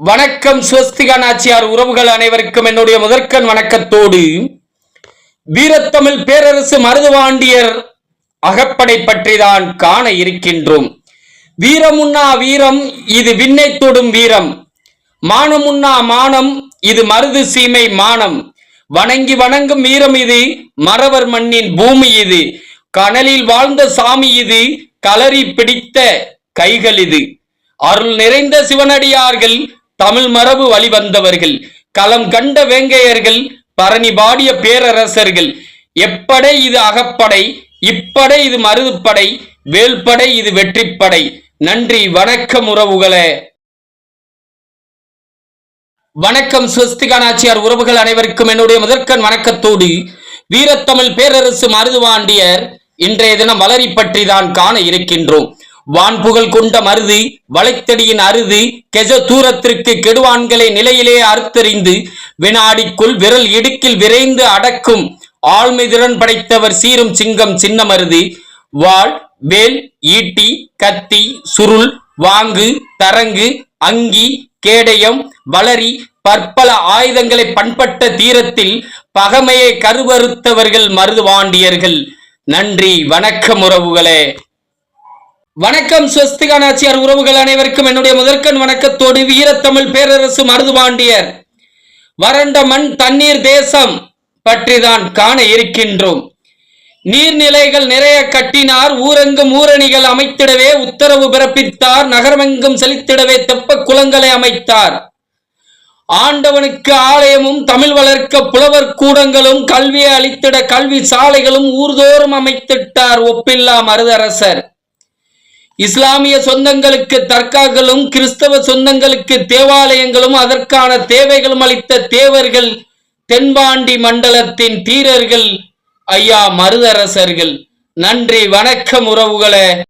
வணக்கம் ஸ்வஸ்திகா நாச்சியார் உறவுகள் அனைவருக்கும் என்னுடைய முதற்கண் வணக்கத்தோடு வீரத்தமிழ் பேரரசு மருதுவாண்டியர் அகப்படை பற்றிதான் காண இருக்கின்றோம். வீரமுன்னா வீரம் இது விண்ணை தொடும் வீரம். மானமுன்னா மானம் இது மருது சீமை மானம். வணங்கி வணங்கும் வீரம் இது மறவர் மண்ணின் பூமி இது. கனலில் வாழ்ந்த சாமி இது கலரி பிடித்த கைகள் இது. அருள் நிறைந்த சிவனடியார்கள் தமிழ் மரபு வழிவந்தவர்கள் களம் கண்ட வேங்கையர்கள் பரணி பாடிய பேரரசர்கள். எப்படை இது அகப்படை இப்படை இது மருதுப்படை வேல்படை இது வெற்றிப்படை. நன்றி வணக்கம் உறவுகளே. வணக்கம் ஸ்வஸ்திகா நாச்சியார் உறவுகள் அனைவருக்கும் என்னுடைய முதற்கண் வணக்கத்தோடு வீரத்தமிழ் பேரரசு மருதுவாண்டியர் இன்றைய தினம் வளரி பற்றி தான் காண இருக்கின்றோம். வான்புகழ் கொண்ட மருதி வளைத்தடியின் அருது கெஜ தூரத்திற்கு கெடுவான்களை நிலையிலே அறுத்தறிந்து வினாடிக்குள் விரல் இடுக்கில் விரைந்து அடக்கும் ஆழ்மைதிறன் படைத்தவர் சீரும் சிங்கம் சின்ன மருதி. வாள் வேல் ஈட்டி கத்தி சுருள் வாங்கு தரங்கு அங்கி கேடயம் வளரி பற்பல ஆயுதங்களை பண்பட்ட தீரத்தில் பகமையை கருவறுத்தவர்கள் மருதுவாண்டியர்கள் நன்றி வணக்கம் உறவுகளே. வணக்கம் ஸ்வஸ்திகா நாச்சியார் உறவுகள் அனைவருக்கும் என்னுடைய முதற்கண் வணக்கத்தோடு வீரத்தமிழ் பேரரசு மருதுபாண்டியர். வறண்ட மண் தண்ணீர் தேசம் பற்றிதான் காண இருக்கின்றோம். நீர்நிலைகள் நிறைய கட்டினார் ஊரெங்கும் ஊரணிகள் அமைத்திடவே உத்தரவு பிறப்பித்தார் நகரமெங்கும் செலுத்திடவே தெப்ப குளங்களை அமைத்தார். ஆண்டவனுக்கு ஆலயமும் தமிழ் வளர்க்க புலவர் கூடங்களும் கல்வியை அளித்திட கல்வி சாலைகளும் ஊர்தோறும் அமைத்திட்டார் ஒப்பில்லா மருதரசர். இஸ்லாமிய சொந்தங்களுக்கு தர்காக்களும் கிறிஸ்தவ சொந்தங்களுக்கு தேவாலயங்களும் அதற்கான தேவைகளும் அளித்த தேவர்கள் தென்பாண்டி மண்டலத்தின் தீரர்கள் ஐயா மருதரசர்கள். நன்றி வணக்கம் உறவுகளே.